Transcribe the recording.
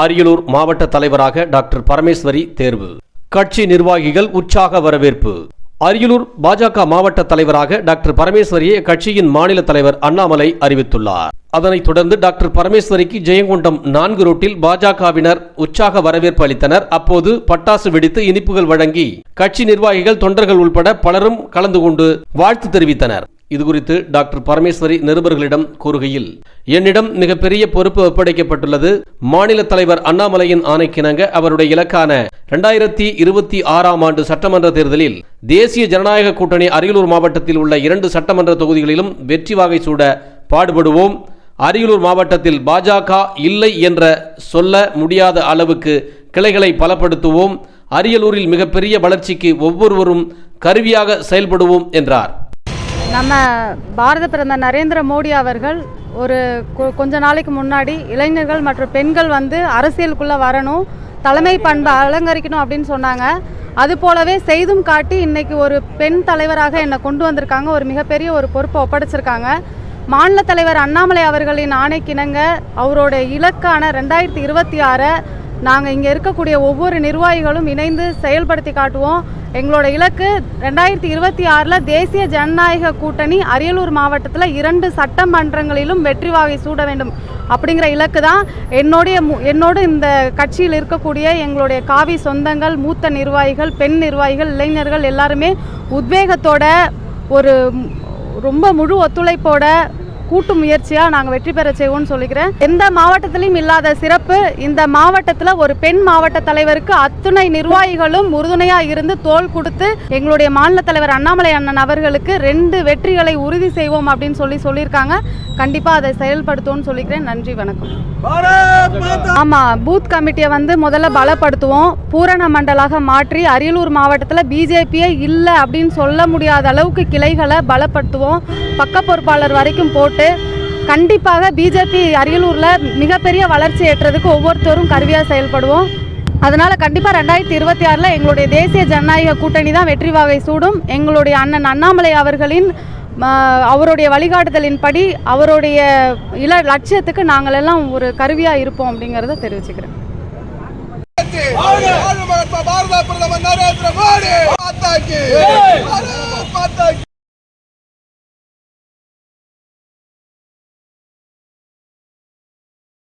அரியலூர் மாவட்ட தலைவராக டாக்டர் பரமேஸ்வரி தேர்வு. கட்சி நிர்வாகிகள் உற்சாக வரவேற்பு. அரியலூர் பாஜக மாவட்ட தலைவராக டாக்டர் பரமேஸ்வரியை கட்சியின் மாநில தலைவர் அண்ணாமலை அறிவித்துள்ளார். அதனைத் தொடர்ந்து டாக்டர் பரமேஸ்வரிக்கு ஜெயங்கொண்டம் நான்கு ரோட்டில் பாஜகவினர் உற்சாக வரவேற்பு அளித்தனர். அப்போது பட்டாசு வெடித்து இனிப்புகள் வழங்கி கட்சி நிர்வாகிகள் தொண்டர்கள் உள்பட பலரும் கலந்து கொண்டு வாழ்த்து தெரிவித்தனர். இதுகுறித்து டாக்டர் பரமேஸ்வரி நிருபர்களிடம் கூறுகையில் என்னிடம் மிகப்பெரிய பொறுப்பு ஒப்படைக்கப்பட்டுள்ளது. மாநில தலைவர் அண்ணாமலையின் ஆணைக்கிணங்க அவருடைய இலக்கான இரண்டாயிரத்தி இருபத்தி ஆறாம் ஆண்டு சட்டமன்ற தேர்தலில் தேசிய ஜனநாயக கூட்டணி அரியலூர் மாவட்டத்தில் உள்ள இரண்டு சட்டமன்ற தொகுதிகளிலும் வெற்றி வாகை சூட பாடுபடுவோம். அரியலூர் மாவட்டத்தில் பாஜக இல்லை என்ற சொல்ல முடியாத அளவுக்கு கிளைகளை பலப்படுத்துவோம். அரியலூரில் மிகப்பெரிய வளர்ச்சிக்கு ஒவ்வொருவரும் கருவியாக செயல்படுவோம் என்றார். நம்ம பாரத பிரதமர் நரேந்திர மோடி அவர்கள் ஒரு கொஞ்ச நாளைக்கு முன்னாடி இளைஞர்கள் மற்றும் பெண்கள் வந்து அரசியலுக்குள்ளே வரணும் தலைமை பண்பை அலங்கரிக்கணும் அப்படின்னு சொன்னாங்க. அது போலவே செய்தும் காட்டி இன்னைக்கு ஒரு பெண் தலைவராக என்னை கொண்டு வந்திருக்காங்க. ஒரு மிகப்பெரிய ஒரு பொறுப்பை ஒப்படைச்சிருக்காங்க. மாநில தலைவர் அண்ணாமலை அவர்களின் ஆணைக்கிணங்க அவரோட இலக்கான ரெண்டாயிரத்தி இருபத்தி ஆறை நாங்கள் இங்கே இருக்கக்கூடிய ஒவ்வொரு நிர்வாகிகளும் இணைந்து செயல்படுத்தி காட்டுவோம். எங்களோட இலக்கு ரெண்டாயிரத்தி இருபத்தி ஆறில் தேசிய ஜனநாயக கூட்டணி அரியலூர் மாவட்டத்தில் இரண்டு சட்டமன்றங்களிலும் வெற்றி வாகை சூட வேண்டும் அப்படிங்கிற இலக்கு தான் என்னுடைய மு- என்னோடு இந்த கட்சியில் இருக்கக்கூடிய எங்களுடைய காவி சொந்தங்கள் மூத்த நிர்வாகிகள் பெண் நிர்வாகிகள் இளைஞர்கள் எல்லாருமே உத்வேகத்தோட ஒரு ரொம்ப முழு ஒத்துழைப்போட கூட்டு முயற்சியாக நாங்கள் வெற்றி பெற செய்வோம்னு சொல்லிக்கிறேன். எந்த மாவட்டத்திலையும் இல்லாத சிறப்பு இந்த மாவட்டத்தில் ஒரு பெண் மாவட்ட தலைவருக்கு அத்துணை நிர்வாகிகளும் உறுதுணையாக இருந்து தோள் கொடுத்து எங்களுடைய மாநில தலைவர் அண்ணாமலை அண்ணன் அவர்களுக்கு ரெண்டு வெற்றிகளை உறுதி செய்வோம் அப்படின்னு சொல்லி சொல்லியிருக்காங்க. கண்டிப்பாக அதை செயல்படுத்துவோம்னு சொல்லிக்கிறேன். நன்றி வணக்கம். ஆமாம் பூத் கமிட்டியை வந்து முதல்ல பலப்படுத்துவோம். பூரண மண்டலாக மாற்றி அரியலூர் மாவட்டத்தில் பிஜேபியே இல்லை அப்படின்னு சொல்ல முடியாத அளவுக்கு கிளைகளை பலப்படுத்துவோம். பக்க பொறுப்பாளர் வரைக்கும் போட்டு கண்டிப்பாக பிஜேபி அரியலூரில் மிகப்பெரிய வளர்ச்சி ஏற்றதுக்கு ஒவ்வொருத்தரும் கருவியாக செயல்படுவோம் அதனால் கண்டிப்பாக ரெண்டாயிரத்தி இருபத்தி ஆறில் எங்களுடைய தேசிய ஜனநாயக கூட்டணி தான் வெற்றி வாகை சூடும் எங்களுடைய அண்ணன் அண்ணாமலை அவர்களின் அவருடைய வழிகாட்டுதலின்படி அவருடைய இல லட்சியத்துக்கு நாங்கள் எல்லாம் ஒரு கருவியாக இருப்போம் அப்படிங்கிறத தெரிவிச்சுக்கிறேன் பாரத பிரதமர் நரேந்திர மோடி